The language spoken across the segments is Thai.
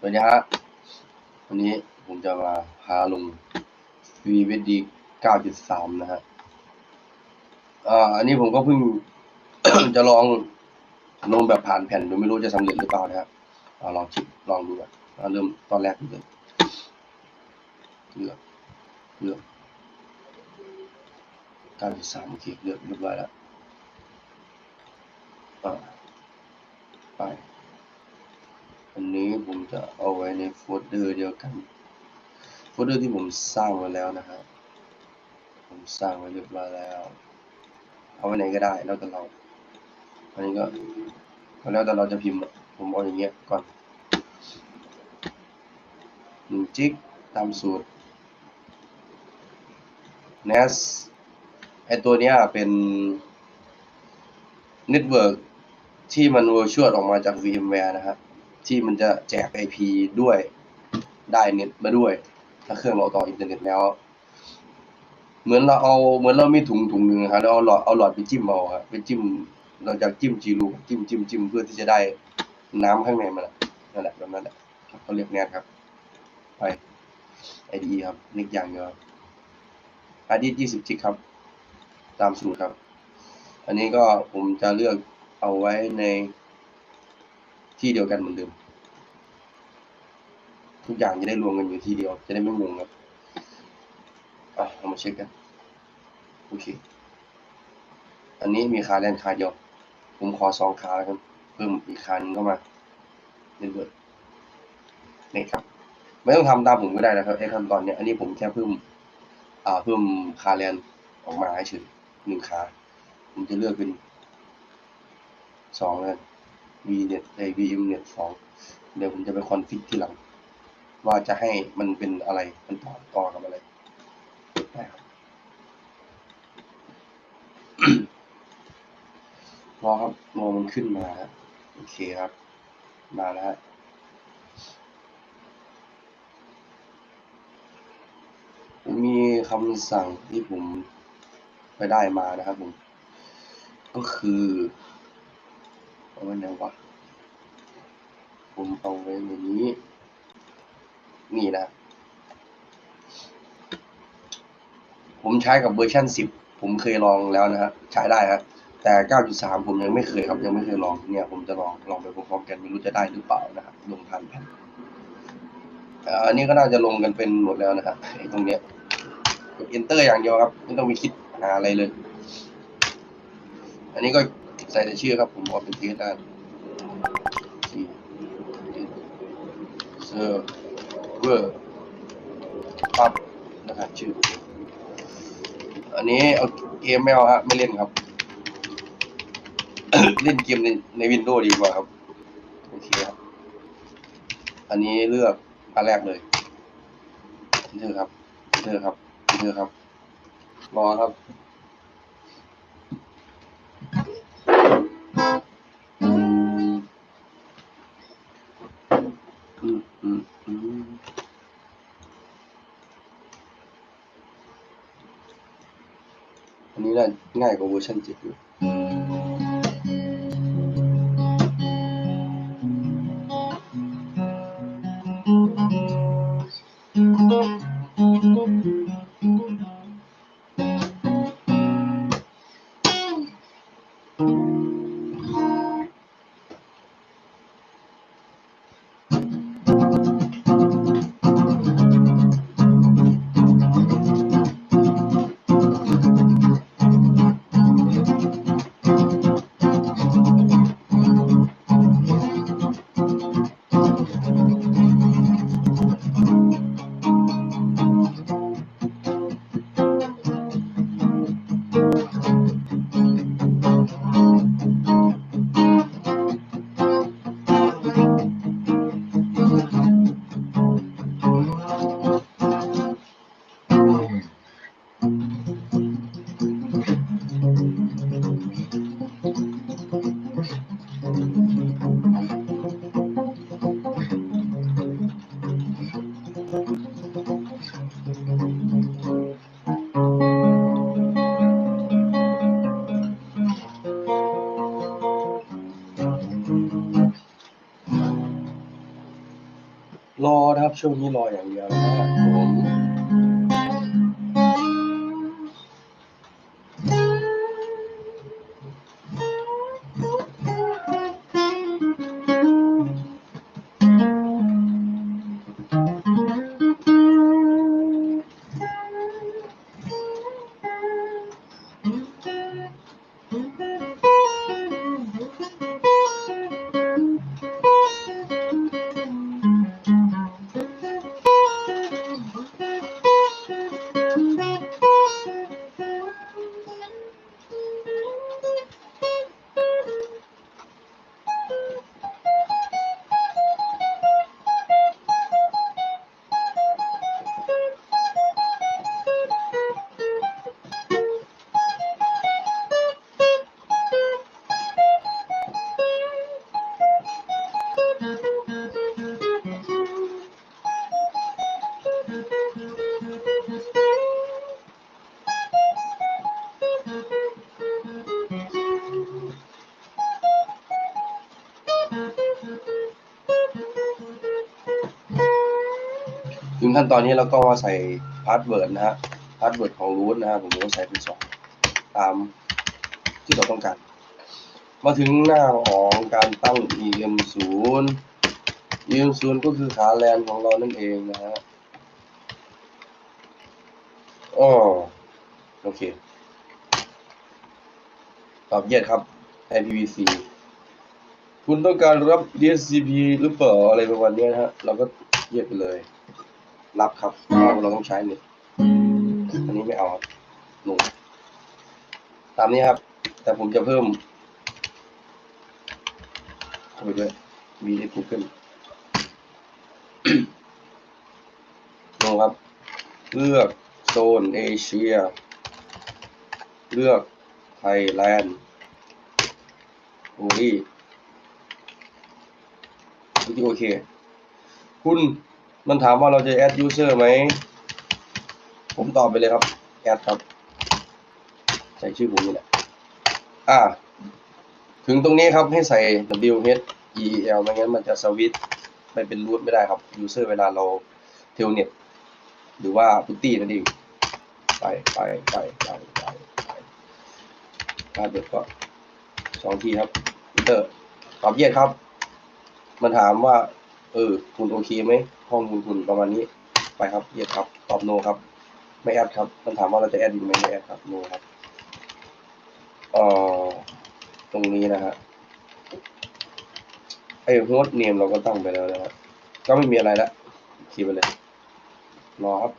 สวัสดีฮะวันนี้ผมจะมาพาลง VVD 9.3 นะฮะอ่าอันนี้ผมก็เพิ่ง จะลองลงแบบผ่านแผ่นดูไม่รู้จะสำเร็จหรือเปล่านะครับอ่าลองชิปลองดูก่อนเริ่มตอนแรกเลยเลือกเลือก9.3โอเคเลือกเรียบร้อยแล้วไป อันนี้ผมจะเอาไว้ในโฟลเดอร์เดียวกัน โฟลเดอร์ที่ผมสร้างไว้แล้วนะครับ ผมสร้างไว้เรียบร้อยแล้ว เอาไว้ไหนก็ได้แล้วแต่เรา อันนี้ก็แล้วแต่เราจะพิมพ์ ผมเอาอย่างเงี้ยก่อนหนึ่งจิกตามสูตร NAS ไอตัวเนี้ยเป็นเน็ตเวิร์กที่มัน virtual ออกมาจาก VMware นะครับ ที่มันจะแจก IP ด้วยได้เน็ตมาด้วย ถ้าเครื่องเราต่ออินเทอร์เน็ตแล้ว เหมือนเราเอาเหมือนเรามีถุงถุงหนึ่งครับแล้วเอาหลอดเอาหลอดไปจิ้มเอาครับไปจิ้ม เราจะจิ้มจีรูจิ้มจิ้มจิ้มเพื่อที่จะได้น้ำข้างในมันนั่นแหละแบบนั้นแหละเขาเรียกแนทครับ ไป IDE ครับนิกอย่างเดียวครับ ID ยี่สิบจิกครับ ตามสูตรครับ อันนี้ก็ผมจะเลือกเอาไว้ใน ที่เดียวกันเหมือนเดิม ทุกอย่างจะได้รวมกันอยู่ที่เดียว จะได้ไม่งงครับอะเรามาเช็คกันโอเคอันนี้มีคาแลนคาเดียว ผมขอสองคาแล้วกันเพิ่มอีกคาหนึงเข้ามาเน็ตเวิร์กนี่ครับ ไม่ต้องทำตามผมก็ได้นะครับไอ้ขั้นตอนเนี้ยอันนี้ผมแค่เพิ่มอ่าเพิ่มคาแลนออกมาให้เฉยหนึ่งคาผมจะเลือกเป็นสองแล้ว กัน v net ไอ vm net สองเดี๋ยวผมจะไปคอนฟิกที่หลัง ว่าจะให้มันเป็นอะไร มันต่อต่อกับอะไรได้ครับรอครับรอมันขึ้นมาโอเคครับ มาแล้วฮะผมมีคำสั่งที่ผมไปได้มานะครับผม ก็คือ เอาไว้ไหนวะ ผมเอาไว้ในนี้ นี่นะ ผมใช้กับเวอร์ชัน10ผมเคยลองแล้วนะฮะ ใช้ได้ครับแต่ 9.3 ผมยังไม่เคยครับ ยังไม่เคยลอง เนี่ย ผมจะลอง ลองไปพร้อมๆกัน ไม่รู้จะได้หรือเปล่านะครับ ลงผ่านแผ่นอันนี้ก็น่าจะลงกันเป็นหมดแล้วนะครับไอ้ตรงเนี้ยกด enter อย่างเดียวครับ ไม่ต้องมีคิดหาอะไรเลย อันนี้ก็ ใส่แต่ชื่อครับ ผมเอาเป็นเทสได้ที่เซอร์เวอร์ปั๊บนะครับชื่อ อันนี้เอาเกมไม่เอาฮะไม่เล่นครับ เล่นเกมในในวินโดว์ดีกว่าครับโอเคครับ อันนี้เลือกอันแรกเลยเธอครับเธอครับเธอครับ รอครับ นี้น่าง่าย นเจ็ดอนะครับ ช่วงนี้รออย่างเดียวนะ ขั้นตอนนี้เราก็มาใส่พาสเวิร์ดนะฮะพาสเวิร์ดของรูทนะฮะผมก็ใส่เป็นสองตามที่เราต้องการ มาถึงหน้าของการตั้ง em 0 em 0ก็คือขาแลนของเรานั่นเองนะฮะอ๋อโอเค ตอบเย็ดครับ IPv4 คุณต้องการรับ DHCP หรือเปล่าอะไรประมาณนี้นะฮะ เราก็เย็ดไปเลย รับครับเราต้องใช้เน็ตอันนี้ไม่เอาครับหนูตามนี้ครับ แต่ผมจะเพิ่มเข้าไปด้วยมีใน Google ลงครับ เลือกโซนเอเชีย เลือกไทยแลนด์โอ้ยโอเค คุณ มันถามว่าเราจะแอดยูเซอร์ไหม ผมตอบไปเลยครับ แอดครับ ใส่ชื่อผมนี่แหละ อ่า ถึงตรงนี้ครับให้ใส่ W H E L ไม่งั้นมันจะสวิตช์ไปเป็นรูทไม่ได้ครับยูเซอร์เวลาเราเทลเน็ตหรือว่าพุตตี้นั่นเองไปไปไปไปไปไปถ้าเด็ดก็สองทีครับอินเตอร์ตอบเย็ดครับ มันถามว่า เออ คุณโอเคไหม ข้อมูลคุณประมาณนี้ไปครับเย็ดครับตอบโนครับ ไม่แอดครับมันถามว่าเราจะแอดดีไหมไม่แอดครับโนครับเอ่อตรงนี้นะฮะไอ้โฮสเนมเราก็ตั้งไปแล้วนะฮะก็ไม่มีอะไรละคีย์ไปเลยรอครับ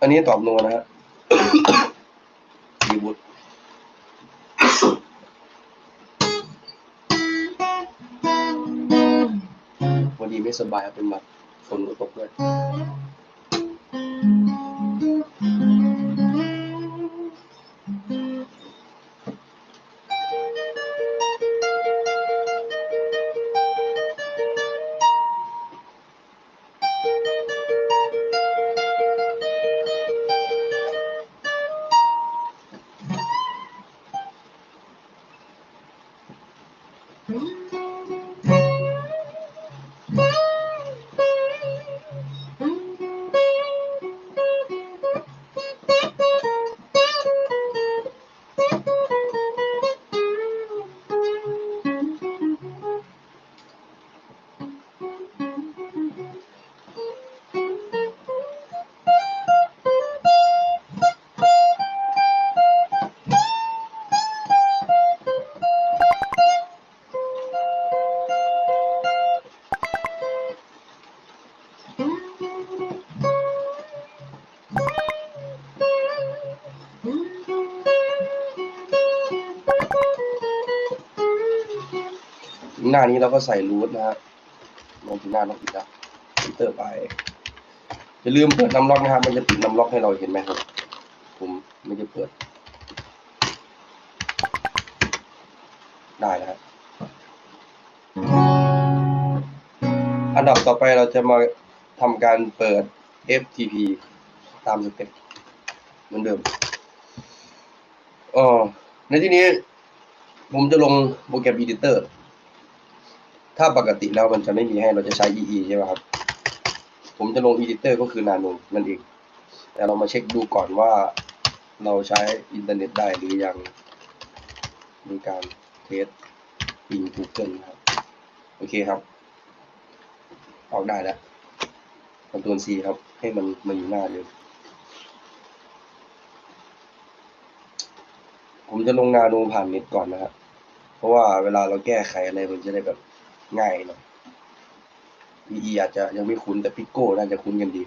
อันนี้ตอบโนนะฮะ ไม่สบายเป็นหมัดฝนตกด้วยถึ หน้านี้เราก็ใส่รูทนะฮะลงถึงหน้าน้องอีกแล้วเตอร์ไปอย่าลืมเปิดน้ำล็อกนะครับมันจะปิดน้ำล็อกให้เราเห็นไหมครับ ผมไม่ได้เปิด ได้แล้วอันดับต่อไปเราจะมาทำการเปิด FTP ตามสเต็ปเหมือนเดิมอ๋อในที่นี้ผมจะลงโปรแกรม Editor ถ้าปกติแล้วมันจะไม่มีให้เราจะใช้ EE ใช่ไหมครับ ผมจะลง Editor ก็คือ Nano นั่นเอง แต่เรามาเช็คดูก่อนว่าเราใช้อินเทอร์เน็ตได้หรือยัง มีการเทสปิง Google ครับ โอเคครับ ออกได้แล้วคอนโทรล C ครับ ให้มันมาอยู่หน้าเลยผมจะลงนาโนผ่านเน็ตก่อนนะครับเพราะว่าเวลาเราแก้ไขอะไรมันจะได้แบบ ง่ายเน่อีอาจจะยังไม่คุ้นแต่พิโก้น่าจะคุ้นกันดี